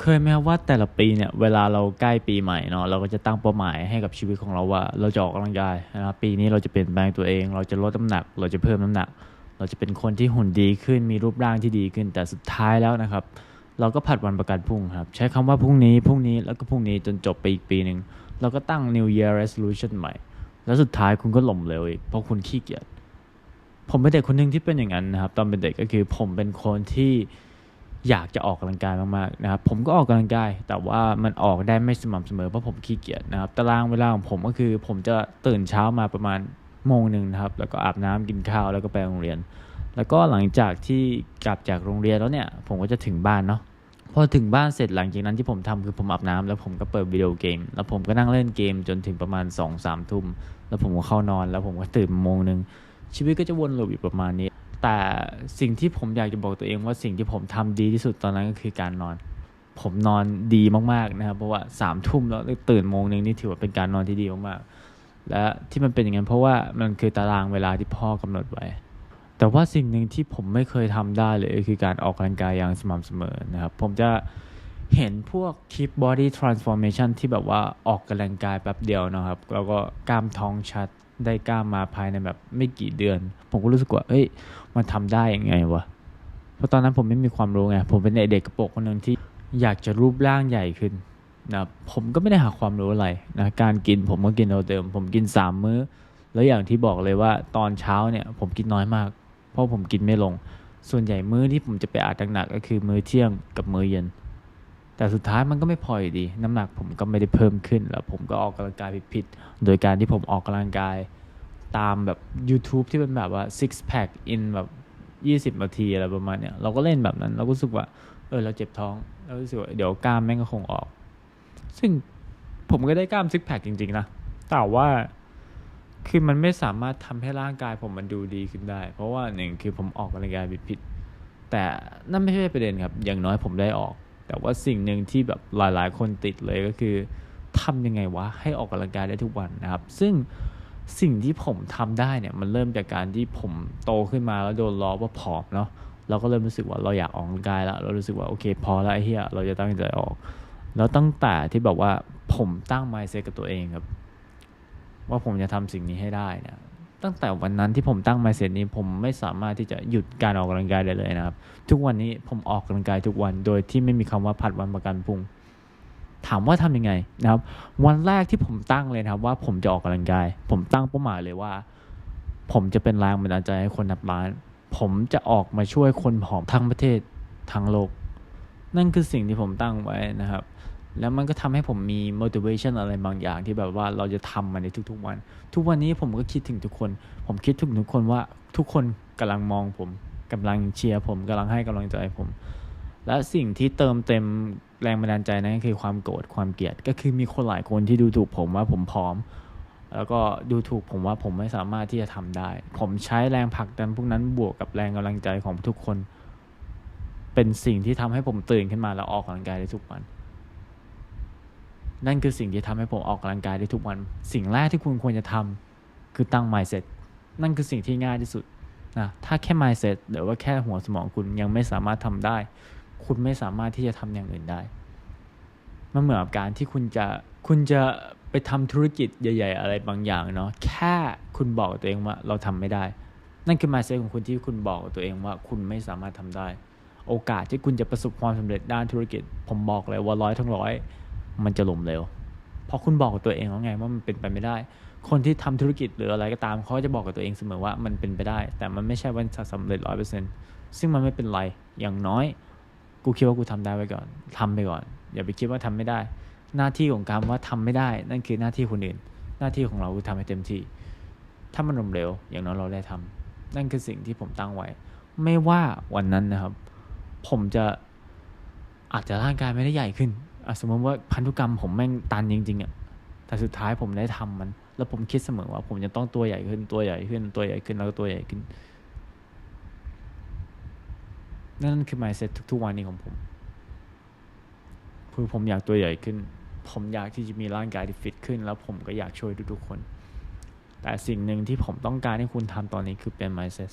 เคยไหมว่าแต่ละปีเนี่ยเวลาเราใกล้ปีใหม่เนาะเราก็จะตั้งเป้าหมายให้กับชีวิตของเราว่า เราจะออกกำลังกายนะครับปีนี้เราจะเปลี่ยนแปลงตัวเอง เราจะลดน้ำหนัก เราจะเพิ่มน้ำหนัก เราจะเป็นคนที่หุ่นดีขึ้นมีรูปร่างที่ดีขึ้นแต่สุดท้ายแล้วนะครับ เราก็ผัดวันประกันพรุ่งครับ ใช้คำว่าพรุ่งนี้พรุ่งนี้แล้วก็พรุ่งนี้จนจบไปอีกปีหนึ่งเราก็ตั้ง New Year Resolution ใหม่ แล้วสุดท้ายคุณก็หล่มเหลวอีกเพราะคุณขี้เกียจผมเป็นเด็กคนหนึ่งที่เป็นอย่างนั้นนะครับ ตอนเป็นเด็กก็คือผมเป็นคนที่ อยากจะออกกำลังกายมากๆนะครับผมก็ออกกำลังกาย แต่ว่ามันออกได้ไม่สม่ำเสมอเพราะผมขี้เกียจนะครับตารางเวลาของผมก็คือ ผมจะตื่นเช้ามาประมาณโมงหนึ่งนะครับ แล้วก็อาบน้ำกินข้าวแล้วก็ไปโรงเรียน แล้วก็หลังจากที่กลับจากโรงเรียนแล้วเนี่ย ผมก็จะถึงบ้านเนาะพอถึงบ้านเสร็จหลังจากนั้นที่ผมทำคือผมอาบน้ำแล้วผมก็เปิดวิดีโอเกม แล้วผมก็นั่งเล่นเกมจนถึงประมาณ2องสามทุ่มแล้วผมก็เข้านอน แล้วผมก็ตื่นโมงหนึ่งชีวิตก็จะวนลูปอยู่ประมาณนี้ แต่สิ่งที่ผมอยากจะบอกตัวเองว่าสิ่งที่ผมทำดีที่สุดตอนนั้นก็คือการนอน ผมนอนดีมากๆนะครับเพราะว่าสามทุ่มแล้วตื่นโมงหนึ่งนี่ถือว่าเป็นการนอนที่ดีมากๆและที่มันเป็นอย่างนั้นเพราะว่ามันคือตารางเวลาที่พ่อกำหนดไว้ แต่ว่าสิ่งหนึ่งที่ผมไม่เคยทำได้เลยคือการออกกำลังกายอย่างสม่ำเสมอนะครับ ผมจะเห็นพวกคลิป body transformation ที่แบบว่าออกกำลังกายแป๊บเดียวนะครับ แล้วก็กล้ามท้องชัด ได้กล้ามมาภายในแบบไม่กี่เดือน ผมก็รู้สึกว่าเอ้ยมันทำได้ยังไงวะเพราะตอนนั้นผมไม่มีความรู้ไงผมเป็นเด็กกระโปรงคนหนึ่งที่อยากจะรูปร่างใหญ่ขึ้นนะผมก็ไม่ได้หาความรู้อะไรนะการกินผมก็กินเอาเดิม ผมกินสามมื้อ แล้วอย่างที่บอกเลยว่าตอนเช้าเนี่ยผมกินน้อยมาก เพราะผมกินไม่ลง ส่วนใหญ่มื้อที่ผมจะไปอาดหนักก็คือมื้อเที่ยงกับมื้อเย็น แต่สุดท้ายมันก็ไม่พออยู่ดี น้ำหนักผมก็ไม่ได้เพิ่มขึ้น แล้วผมก็ออกกำลังกายผิดๆโดยการที่ผมออกกำลังกายตามแบบ YouTube ที่เป็นแบบว่า six pack in แบบยี่สิบนาทีอะไรประมาณเนี้ยเราก็เล่นแบบนั้น เราก็รู้สึกว่า เออเราเจ็บท้องเรารู้สึกว่าเดี๋ยวกล้ามแม่งก็คงออก ซึ่งผมก็ได้กล้าม six pack จริง ๆ นะ แต่ว่าคือมันไม่สามารถทำให้ร่างกายผมมันดูดีขึ้นได้ เพราะว่าหนึ่งคือผมออกกำลังกายผิดๆแต่นั่นไม่ใช่ประเด็นครับ อย่างน้อยผมได้ออก แต่ว่าสิ่งหนึ่งที่แบบหลายๆ คนติดเลยก็คือทำยังไงวะให้ออกกำลังกายได้ทุกวันนะครับ ซึ่งสิ่งที่ผมทำได้เนี่ยมันเริ่มจากการที่ผมโตขึ้นมาแล้วโดนล้อว่าผอมเนาะเราก็เริ่มรู้สึกว่าเราอยากออกกำลังกายแล้ว เรารู้สึกว่าโอเคพอแล้วไอ้เหี้ยเราจะตั้งใจออก แล้วตั้งแต่ที่แบบว่าผมตั้ง mindset กับตัวเองครับ ว่าผมจะทำสิ่งนี้ให้ได้เนี่ย ตั้งแต่วันนั้นที่ผมตั้ง mindset นี้ผมไม่สามารถที่จะหยุดการออกกำลังกายได้เลยนะครับ ทุกวันนี้ผมออกกำลังกายทุกวันโดยที่ไม่มีคำว่าผัดวันประกันพรุ่งถามว่าทำยังไงนะครับ วันแรกที่ผมตั้งเลยนะครับ ว่าผมจะออกกำลังกาย ผมตั้งเป้าหมายเลยว่า ผมจะเป็นแรงบันดาลใจให้คนนับล้าน ผมจะออกมาช่วยคนผอมทั้งประเทศทั้งโลก นั่นคือสิ่งที่ผมตั้งไว้นะครับ แล้วมันก็ทำให้ผมมี motivation อะไรบางอย่างที่แบบว่าเราจะทำมันในทุกๆวัน ทุกวันนี้ผมก็คิดถึงทุกคน ผมคิดถึงทุกคนว่าทุกคนกำลังมองผมกำลังเชียร์ผมกำลังให้กำลังใจผม และสิ่งที่เติมเต็มแรงบันดาลใจนั้นคือความโกรธความเกลียด ก็คือมีคนหลายคนที่ดูถูกผมว่าผมพร้อม แล้วก็ดูถูกผมว่าผมไม่สามารถที่จะทำได้ ผมใช้แรงผลักดันพวกนั้นบวกกับแรงกำลังใจของทุกคน เป็นสิ่งที่ทำให้ผมตื่นขึ้นมาแล้วออกกำลังกายได้ทุกวัน นั่นคือสิ่งที่ทำให้ผมออกกำลังกายได้ทุกวัน สิ่งแรกที่คุณควรจะทำคือตั้ง mindset นั่นคือสิ่งที่ง่ายที่สุดนะถ้าแค่ mindset หรือว่าแค่หัวสมองคุณยังไม่สามารถทำได้ คุณไม่สามารถที่จะทำอย่างอื่นได้มันเหมือนกับการที่คุณจะคุณจะไปทำธุรกิจใหญ่ ๆ อะไรบางอย่างเนาะแค่คุณบอกตัวเองว่าเราทำไม่ได้ นั่นคือ mindset ของคุณที่คุณบอกตัวเองว่าคุณไม่สามารถทำได้ โอกาสที่คุณจะประสบความสำเร็จด้านธุรกิจ ผมบอกเลยว่าร้อยทั้งร้อย มันจะล้มเหลวเพราะคุณบอกกับตัวเองแล้วไงว่ามันเป็นไปไม่ได้ คนที่ทำธุรกิจหรืออะไรก็ตามเขาจะบอกกับตัวเองเสมอว่ามันเป็นไปได้ แต่มันไม่ใช่ว่าจะสำเร็จร้อยเปอร์เซ็นต์ซึ่งมันไม่เป็นไรอย่างน้อย กูคิดว่ากูทำได้ไว้ก่อนทำไปก่อน อย่าไปคิดว่าทำไม่ได้ หน้าที่ของการว่าทำไม่ได้ นั่นคือหน้าที่คนอื่น หน้าที่ของเราคือทำให้เต็มที่ ถ้ามันล้มเหลวอย่างน้อยเราได้ทำนั่นคือสิ่งที่ผมตั้งไว้ ไม่ว่าวันนั้นนะครับ ผมจะอาจจะร่างกายไม่ได้ใหญ่ขึ้น สมมติว่าพันธุกรรมผมแม่งตันจริงๆอะแต่สุดท้ายผมได้ทำมัน แล้วผมคิดเสมอว่า ผมจะต้องตัวใหญ่ขึ้นตัวใหญ่ขึ้น ตัวใหญ่ขึ้นแล้วก็ตัวใหญ่ขึ้น นั่นคือ mindset ทุกๆวันนี้ของผมคือผมอยากตัวใหญ่ขึ้น ผมอยากที่จะมีร่างกายที่ฟิตขึ้น แล้วผมก็อยากช่วยทุกๆคน แต่สิ่งหนึ่งที่ผมต้องการให้คุณทำตอนนี้คือเป็น mindset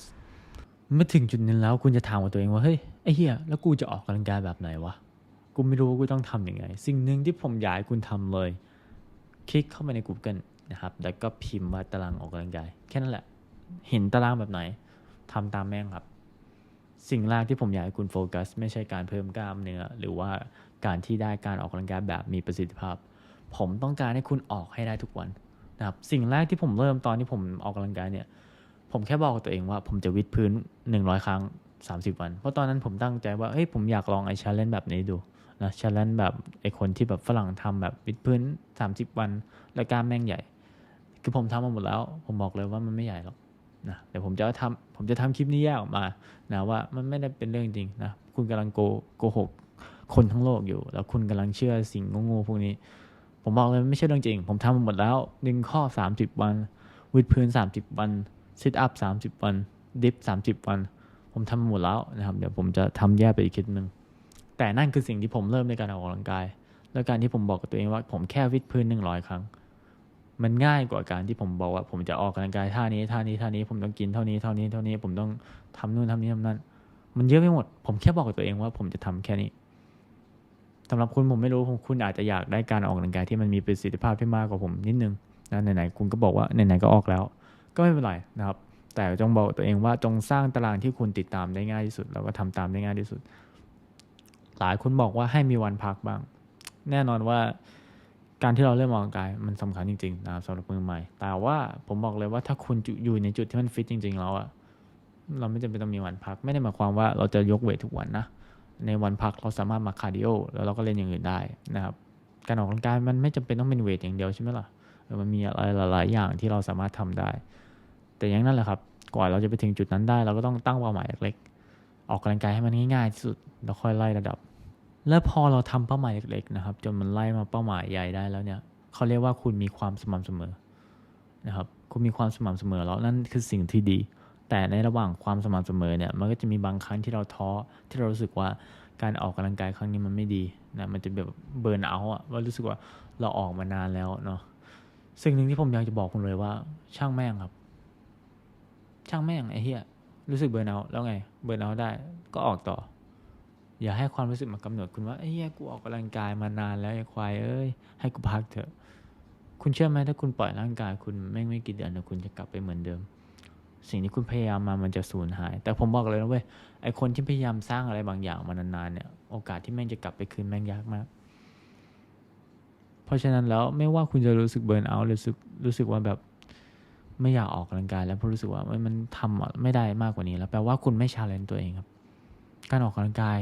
เมื่อถึงจุดนึงแล้วคุณจะถามกับตัวเองว่า เฮ้ย ไอ้เหี้ย แล้วกูจะออกกำลังกายแบบไหนวะ กูไม่รู้ว่ากูต้องทำยังไง สิ่งหนึ่งที่ผมอยากให้คุณทำเลย คลิกเข้าไปใน Google นะครับ แล้วก็พิมพ์ว่าตารางออกกำลังกาย แค่นั้นแหละ เห็นตารางแบบไหนทำตามแม่งครับ สิ่งแรกที่ผมอยากให้คุณโฟกัส ไม่ใช่การเพิ่มกล้ามเนื้อ หรือว่าการที่ได้การออกกำลังกายแบบมีประสิทธิภาพ ผมต้องการให้คุณออกให้ได้ทุกวันนะครับ สิ่งแรกที่ผมเริ่มตอนที่ผมออกกำลังกายเนี่ย ผมแค่บอกกับตัวเองว่าผมจะวิดพื้น 100 ครั้ง 30 วัน เพราะตอนนั้นผมตั้งใจว่า เฮ้ย ผมอยากลองไอ้ชาเลนจ์แบบนี้ดู นะชาเลนจ์แบบไอคนที่แบบฝรั่งทำแบบวิดพื้น 30 วัน แล้วกล้ามแม่งใหญ่ คือผมทำมาหมดแล้ว ผมบอกเลยว่ามันไม่ใหญ่หรอกนะแต่ผมจะทำผมจะทำคลิปนี้แยกออกมานะว่ามันไม่ได้เป็นเรื่องจริงนะคุณกำลังโกโกหกคนทั้งโลกอยู่ แล้วคุณกำลังเชื่อสิ่งโง่ๆพวกนี้ ผมบอกเลยไม่ใช่เรื่องจริง ผมทำมาหมดแล้วดึงข้อ 30 วันวิดพื้น 30 วันซิทอัพ30 วันดิฟ30 วัน ผมทำมาหมดแล้วนะครับ เดี๋ยวผมจะทำแยกไปอีกคลิปหนึ่ง แต่นั่นคือสิ่งที่ผมเริ่มในการออกกำลังกาย แล้วการที่ผมบอกกับตัวเองว่า ผมแค่วิดพื้น100ครั้ง มันง่ายกว่าการที่ผมบอกว่า ผมจะออกกำลังกายท่านี้ท่านี้ท่านี้ผมต้องกินเท่านี้เท่านี้เท่านี้ผมต้องทำนู่นทำนี้ทำนั้นมันเยอะไปหมด ผมแค่บอกกับตัวเองว่าผมจะทำแค่นี้สำหรับคุณผมไม่รู้คุณอาจจะอยากได้การออกกำลังกายที่มันมีประสิทธิภาพที่มากกว่าผมนิดนึงนะไหนๆคุณก็บอกว่าไหนๆก็ออกแล้ว ก็ไม่เป็นไรนะครับ แต่จงบอกตัวเองว่าจงสร้างตารางที่คุณติดตามได้ง่ายที่สุด แล้วก็ทำตามได้ง่ายที่สุด หลายคนบอกว่าให้มีวันพักบ้าง แน่นอนว่าการที่เราเริ่มออกกำลังกายมันสำคัญจริงๆนะครับสำหรับมือใหม่ แต่ว่าผมบอกเลยว่าถ้าคุณอยู่ในจุดที่มันฟิตจริง ๆ แล้วอะเราไม่จำเป็นต้องมีวันพัก ไม่ได้หมายความว่าเราจะยกเวททุกวันนะ ในวันพักเราสามารถมาคาร์ดิโอแล้วเราก็เล่นอย่างอื่นได้นะครับการออกกำลังกายมันไม่จำเป็นต้องเป็นเวทอย่างเดียวใช่ไหมล่ะมันมีอะไรหลายๆอย่างที่เราสามารถทำได้ แต่อย่างนั้นแหละครับกว่าเราจะไปถึงจุดนั้นได้ เราก็ต้องตั้งเป้าหมายเล็กๆออกกำลังกายให้มันง่ายๆที่สุด แล้วค่อยไล่ระดับ และพอเราทำเป้าหมายเล็กๆนะครับ จนมันไล่มาเป้าหมายใหญ่ได้แล้วเนี่ยเขาเรียกว่าคุณมีความสม่ำเสมอนะครับ คุณมีความสม่ำเสมอแล้วนั่นคือสิ่งที่ดี แต่ในระหว่างความสม่ำเสมอเนี่ยมันก็จะมีบางครั้งที่เราท้อที่เรารู้สึกว่าการออกกำลังกายครั้งนี้มันไม่ดีนะมันจะแบบเบิร์นเอาอะว่ารู้สึกว่าเราออกมานานแล้วเนาะสิ่งหนึ่งที่ผมอยากจะบอกคุณเลยว่า ช่างแม่งครับ ช่างแม่งไอ้เหี้ยรู้สึกเบิร์นเอาแล้วไง เบิร์นเอาได้ก็ออกต่อ อย่าให้ความรู้สึกมากำหนดคุณว่าไอ้ยกูออกกำลังกายมานานแล้วไอ้ควายเอ้ยให้กูพักเถอะ คุณเชื่อไหมถ้าคุณปล่อยร่างกาย คุณแม่งไม่กี่เดือนเดี๋ยวคุณจะกลับไปเหมือนเดิม สิ่งที่คุณพยายามมามันจะสูญหาย แต่ผมบอกเลยนะเว้ยไอคนที่พยายามสร้างอะไรบางอย่างมานานๆเนี่ย โอกาสที่แม่งจะกลับไปคืนแม่งยากมาก เพราะฉะนั้นแล้วไม่ว่าคุณจะรู้สึกเบิร์นเอาท์หรือรู้สึกรู้สึกว่าแบบไม่อยากออกกำลังกายแล้วเพราะรู้สึกว่ามันมันทำไม่ได้มากกว่านี้ แล้วแปลว่าคุณไม่ชาเลนจ์ตัวเองครับ การออกกำลังกาย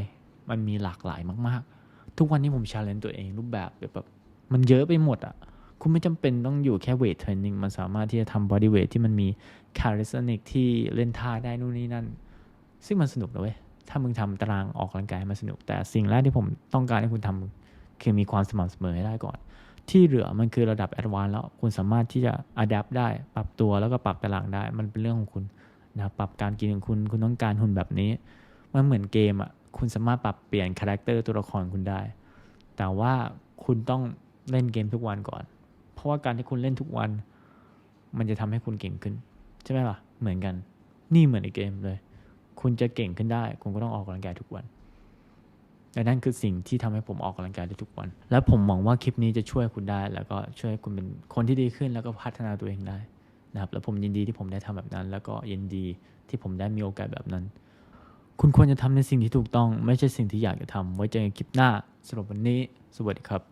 มันมีหลากหลายมาก ๆ ทุกวันนี้ผมชาเลนจ์ตัวเองรูปแบบแบบมันเยอะไปหมดอะคุณไม่จำเป็นต้องอยู่แค่เวทเทรนนิ่งมันสามารถที่จะทำบอดี้เวทที่มันมีคาริสติกที่เล่นท่าได้นู่นนี่นั่น ซึ่งมันสนุกนะเว้ย ถ้ามึงทำตารางออกกำลังกายมันสนุก แต่สิ่งแรกที่ผมต้องการให้คุณทำคือมีความสม่ำเสมอให้ได้ก่อน ที่เหลือมันคือระดับแอดวานแล้ว คุณสามารถที่จะอัดแอปได้ ปรับตัวแล้วก็ปรับตารางได้ มันเป็นเรื่องของคุณนะครับปรับการกินของคุณ คุณต้องการหุ่นแบบนี้ มันเหมือนเกมอะ คุณสามารถปรับเปลี่ยนคาแรคเตอร์ตัวละครคุณได้ แต่ว่าคุณต้องเล่นเกมทุกวันก่อน เพราะว่าการที่คุณเล่นทุกวัน มันจะทำให้คุณเก่งขึ้น ใช่ไหมล่ะ เหมือนกัน นี่เหมือนในเกมเลย คุณจะเก่งขึ้นได้ คุณก็ต้องออกกำลังกายทุกวันและนั่นคือสิ่งที่ทำให้ผมออกกำลังกายได้ทุกวัน และผมหวังว่าคลิปนี้จะช่วยคุณได้ แล้วก็ช่วยคุณเป็นคนที่ดีขึ้น แล้วก็พัฒนาตัวเองได้นะครับ แล้วผมยินดีที่ผมได้ทำแบบนั้น แล้วก็ยินดีที่ผมได้มีโอกาสแบบนั้น คุณควรจะทำในสิ่งที่ถูกต้อง ไม่ใช่สิ่งที่อยากจะทำไว้เจอกันคลิปหน้าสำหรับวันนี้ สวัสดีครับ